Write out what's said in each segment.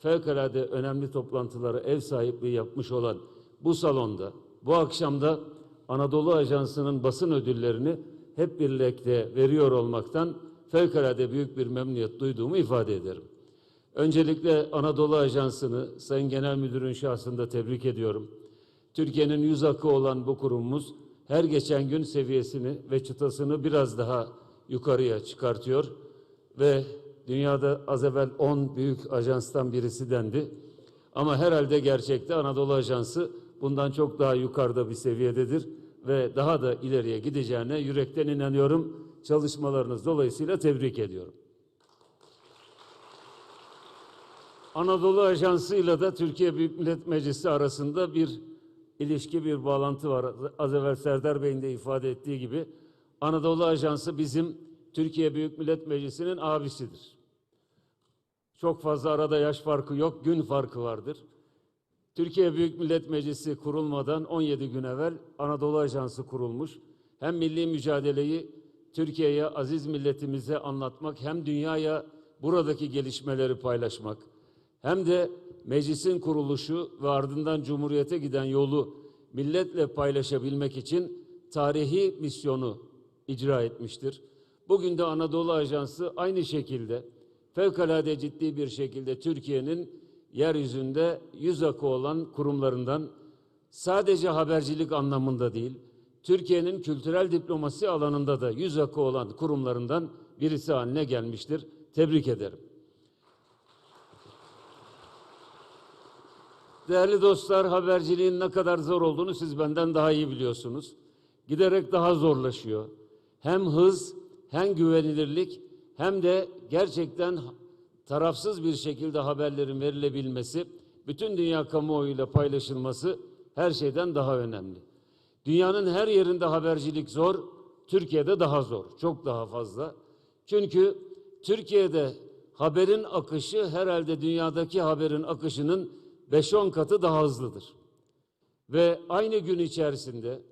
fevkalade önemli toplantılara ev sahipliği yapmış olan bu salonda bu akşam da Anadolu Ajansı'nın basın ödüllerini hep birlikte veriyor olmaktan fevkalade büyük bir memnuniyet duyduğumu ifade ederim. Öncelikle Anadolu Ajansı'nı Sayın Genel Müdürün şahsında tebrik ediyorum. Türkiye'nin yüz akı olan bu kurumumuz her geçen gün seviyesini ve çıtasını biraz daha yukarıya çıkartıyor ve dünyada az evvel 10 büyük ajanstan birisi dendi. Ama herhalde gerçekte Anadolu Ajansı bundan çok daha yukarıda bir seviyededir ve daha da ileriye gideceğine yürekten inanıyorum. Çalışmalarınız dolayısıyla tebrik ediyorum. Anadolu Ajansı ile de Türkiye Büyük Millet Meclisi arasında bir ilişki, bir bağlantı var. Az evvel Serdar Bey'in de ifade ettiği gibi Anadolu Ajansı bizim Türkiye Büyük Millet Meclisi'nin abisidir. Çok fazla arada yaş farkı yok, gün farkı vardır. Türkiye Büyük Millet Meclisi kurulmadan 17 gün evvel Anadolu Ajansı kurulmuş. Hem milli mücadeleyi Türkiye'ye, aziz milletimize anlatmak, hem dünyaya buradaki gelişmeleri paylaşmak, hem de meclisin kuruluşu ve ardından Cumhuriyete giden yolu milletle paylaşabilmek için tarihi misyonu icra etmiştir. Bugün de Anadolu Ajansı aynı şekilde fevkalade ciddi bir şekilde Türkiye'nin yeryüzünde yüz akı olan kurumlarından sadece habercilik anlamında değil, Türkiye'nin kültürel diplomasi alanında da yüz akı olan kurumlarından birisi haline gelmiştir. Tebrik ederim. Değerli dostlar, haberciliğin ne kadar zor olduğunu siz benden daha iyi biliyorsunuz. Giderek daha zorlaşıyor. Hem hız, hem güvenilirlik, hem de gerçekten tarafsız bir şekilde haberlerin verilebilmesi, bütün dünya kamuoyuyla paylaşılması her şeyden daha önemli. Dünyanın her yerinde habercilik zor, Türkiye'de daha zor, çok daha fazla. Çünkü Türkiye'de haberin akışı herhalde dünyadaki haberin akışının 5-10 katı daha hızlıdır. Ve aynı gün içerisinde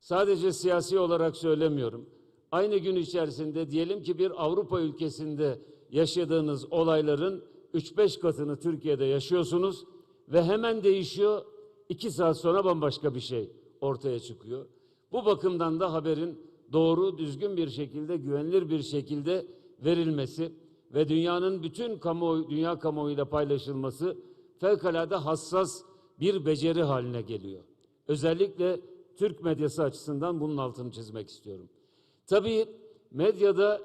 sadece siyasi olarak söylemiyorum. Aynı gün içerisinde diyelim ki bir Avrupa ülkesinde yaşadığınız olayların 3-5 katını Türkiye'de yaşıyorsunuz ve hemen değişiyor. 2 saat sonra bambaşka bir şey ortaya çıkıyor. Bu bakımdan da haberin doğru, düzgün bir şekilde, güvenilir bir şekilde verilmesi ve dünyanın bütün kamuoyu, dünya kamuoyuyla paylaşılması fevkalade hassas bir beceri haline geliyor. Özellikle Türk medyası açısından bunun altını çizmek istiyorum. Tabii medyada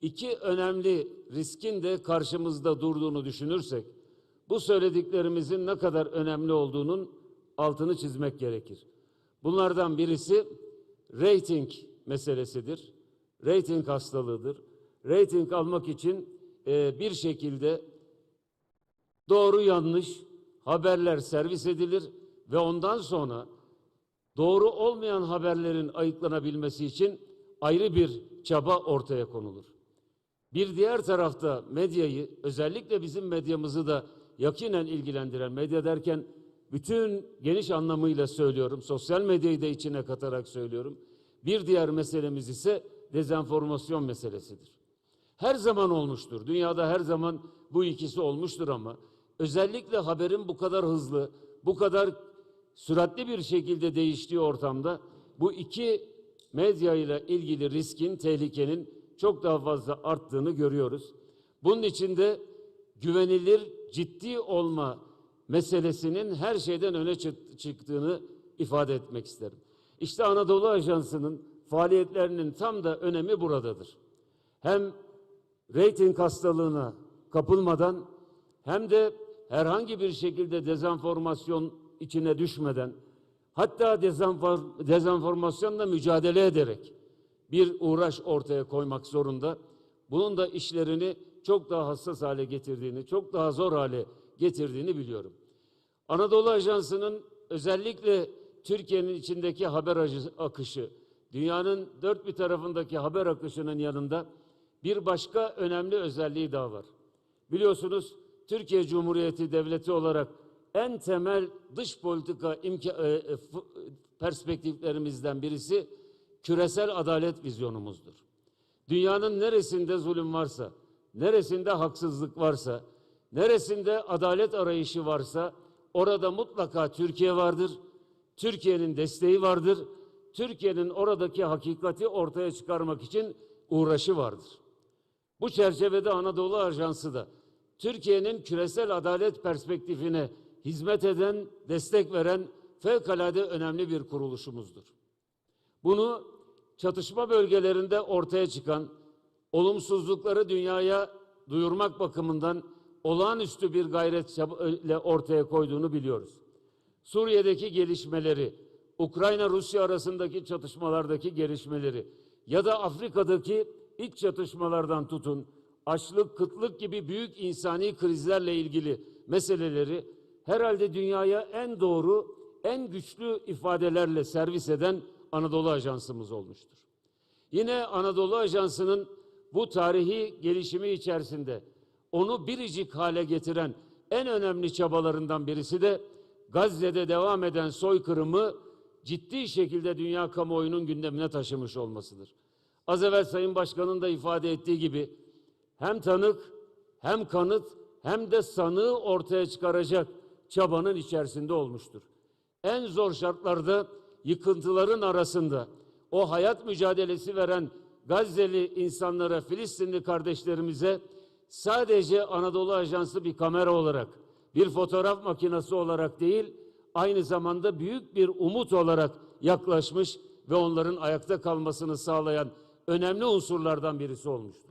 iki önemli riskin de karşımızda durduğunu düşünürsek, bu söylediklerimizin ne kadar önemli olduğunun altını çizmek gerekir. Bunlardan birisi reyting meselesidir. Reyting hastalığıdır. Reyting almak için e, bir şekilde doğru yanlış haberler servis edilir ve ondan sonra doğru olmayan haberlerin ayıklanabilmesi için ayrı bir çaba ortaya konulur. Bir diğer tarafta medyayı özellikle bizim medyamızı da yakinen ilgilendiren medya derken bütün geniş anlamıyla söylüyorum. Sosyal medyayı da içine katarak söylüyorum. Bir diğer meselemiz ise dezenformasyon meselesidir. Her zaman olmuştur. Dünyada her zaman bu ikisi olmuştur ama özellikle haberin bu kadar hızlı, bu kadar süratli bir şekilde değiştiği ortamda bu iki medya ile ilgili riskin, tehlikenin çok daha fazla arttığını görüyoruz. Bunun için de güvenilir, ciddi olma meselesinin her şeyden öne çıktığını ifade etmek isterim. İşte Anadolu Ajansı'nın faaliyetlerinin tam da önemi buradadır. Hem reyting hastalığına kapılmadan hem de herhangi bir şekilde dezenformasyon içine düşmeden hatta dezenfor, dezenformasyonla mücadele ederek bir uğraş ortaya koymak zorunda. Bunun da işlerini çok daha hassas hale getirdiğini, çok daha zor hale getirdiğini biliyorum. Anadolu Ajansı'nın özellikle Türkiye'nin içindeki haber akışı, dünyanın dört bir tarafındaki haber akışının yanında bir başka önemli özelliği daha var. Biliyorsunuz Türkiye Cumhuriyeti Devleti olarak en temel dış politika imka, e, e, perspektiflerimizden birisi küresel adalet vizyonumuzdur. Dünyanın neresinde zulüm varsa, neresinde haksızlık varsa, Neresinde adalet arayışı varsa orada mutlaka Türkiye vardır. Türkiye'nin desteği vardır. Türkiye'nin oradaki hakikati ortaya çıkarmak için uğraşı vardır. Bu çerçevede Anadolu Ajansı da Türkiye'nin küresel adalet perspektifine hizmet eden, destek veren fevkalade önemli bir kuruluşumuzdur. Bunu çatışma bölgelerinde ortaya çıkan olumsuzlukları dünyaya duyurmak bakımından olağanüstü bir gayret ile ortaya koyduğunu biliyoruz. Suriye'deki gelişmeleri, Ukrayna-Rusya arasındaki çatışmalardaki gelişmeleri ya da Afrika'daki iç çatışmalardan tutun, açlık, kıtlık gibi büyük insani krizlerle ilgili meseleleri herhalde dünyaya en doğru, en güçlü ifadelerle servis eden Anadolu Ajansımız olmuştur. Yine Anadolu Ajansı'nın bu tarihi gelişimi içerisinde onu biricik hale getiren en önemli çabalarından birisi de Gazze'de devam eden soykırımı ciddi şekilde dünya kamuoyunun gündemine taşımış olmasıdır. Az evvel Sayın Başkan'ın da ifade ettiği gibi hem tanık hem kanıt hem de sanığı ortaya çıkaracak çabanın içerisinde olmuştur. En zor şartlarda yıkıntıların arasında o hayat mücadelesi veren Gazze'li insanlara, Filistinli kardeşlerimize sadece Anadolu Ajansı bir kamera olarak, bir fotoğraf makinesi olarak değil, aynı zamanda büyük bir umut olarak yaklaşmış ve onların ayakta kalmasını sağlayan önemli unsurlardan birisi olmuştur.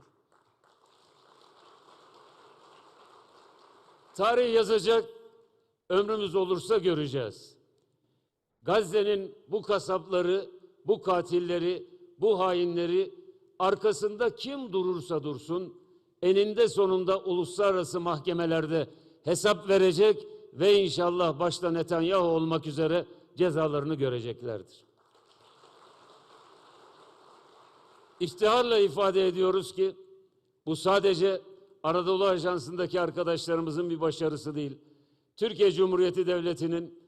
Tarih yazacak, ömrümüz olursa göreceğiz. Gazze'nin bu kasapları, bu katilleri, bu hainleri arkasında kim durursa dursun eninde sonunda uluslararası mahkemelerde hesap verecek ve inşallah başta Netanyahu olmak üzere cezalarını göreceklerdir. İftiharla ifade ediyoruz ki bu sadece Anadolu Ajansı'ndaki arkadaşlarımızın bir başarısı değil. Türkiye Cumhuriyeti Devleti'nin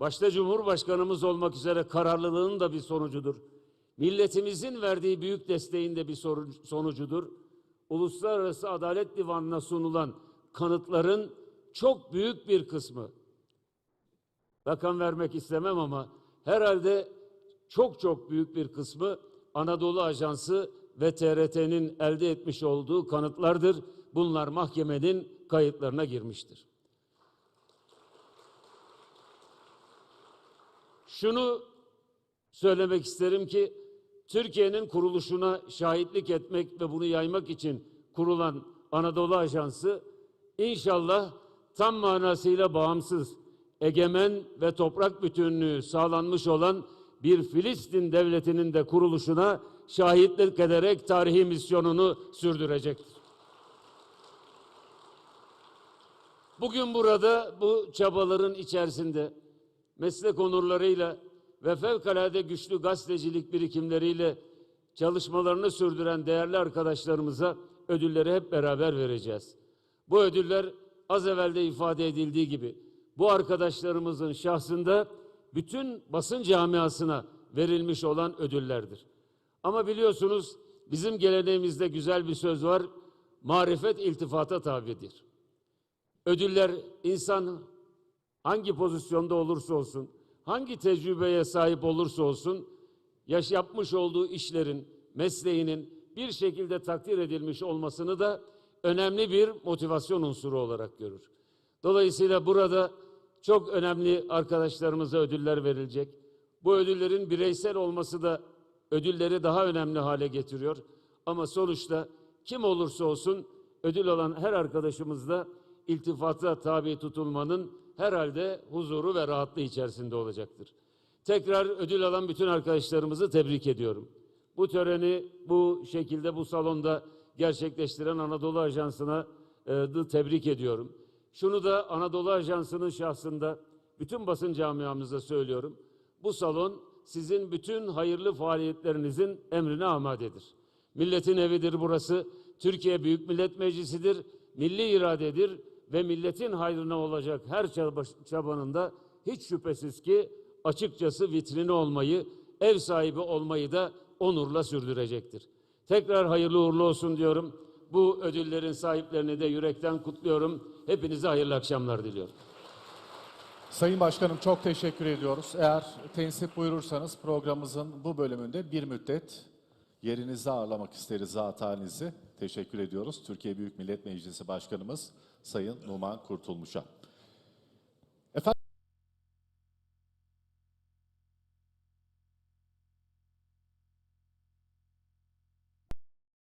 başta Cumhurbaşkanımız olmak üzere kararlılığının da bir sonucudur. Milletimizin verdiği büyük desteğin de bir sonucudur. Uluslararası Adalet Divanı'na sunulan kanıtların çok büyük bir kısmı rakam vermek istemem ama herhalde çok çok büyük bir kısmı Anadolu Ajansı ve TRT'nin elde etmiş olduğu kanıtlardır. Bunlar mahkemenin kayıtlarına girmiştir. Şunu söylemek isterim ki Türkiye'nin kuruluşuna şahitlik etmek ve bunu yaymak için kurulan Anadolu Ajansı inşallah tam manasıyla bağımsız, egemen ve toprak bütünlüğü sağlanmış olan bir Filistin devletinin de kuruluşuna şahitlik ederek tarihi misyonunu sürdürecektir. Bugün burada bu çabaların içerisinde meslek onurlarıyla ve fevkalade güçlü gazetecilik birikimleriyle çalışmalarını sürdüren değerli arkadaşlarımıza ödülleri hep beraber vereceğiz. Bu ödüller az evvel de ifade edildiği gibi bu arkadaşlarımızın şahsında bütün basın camiasına verilmiş olan ödüllerdir. Ama biliyorsunuz bizim geleneğimizde güzel bir söz var. Marifet iltifata tabidir. Ödüller insan hangi pozisyonda olursa olsun, hangi tecrübeye sahip olursa olsun, yaş yapmış olduğu işlerin, mesleğinin bir şekilde takdir edilmiş olmasını da önemli bir motivasyon unsuru olarak görür. Dolayısıyla burada çok önemli arkadaşlarımıza ödüller verilecek. Bu ödüllerin bireysel olması da ödülleri daha önemli hale getiriyor. Ama sonuçta kim olursa olsun ödül alan her arkadaşımız da iltifata tabi tutulmanın herhalde huzuru ve rahatlığı içerisinde olacaktır. Tekrar ödül alan bütün arkadaşlarımızı tebrik ediyorum. Bu töreni bu şekilde bu salonda gerçekleştiren Anadolu Ajansı'na e, tebrik ediyorum. Şunu da Anadolu Ajansı'nın şahsında bütün basın camiamızda söylüyorum. Bu salon sizin bütün hayırlı faaliyetlerinizin emrine amadedir. Milletin evidir burası. Türkiye Büyük Millet Meclisi'dir. Milli iradedir ve milletin hayrına olacak her çabanın da hiç şüphesiz ki açıkçası vitrini olmayı, ev sahibi olmayı da onurla sürdürecektir. Tekrar hayırlı uğurlu olsun diyorum. Bu ödüllerin sahiplerini de yürekten kutluyorum. Hepinize hayırlı akşamlar diliyorum. Sayın Başkanım çok teşekkür ediyoruz. Eğer tensip buyurursanız programımızın bu bölümünde bir müddet yerinizde ağırlamak isteriz zat halinizi. Teşekkür ediyoruz. Türkiye Büyük Millet Meclisi Başkanımız Sayın Numan Kurtulmuş'a.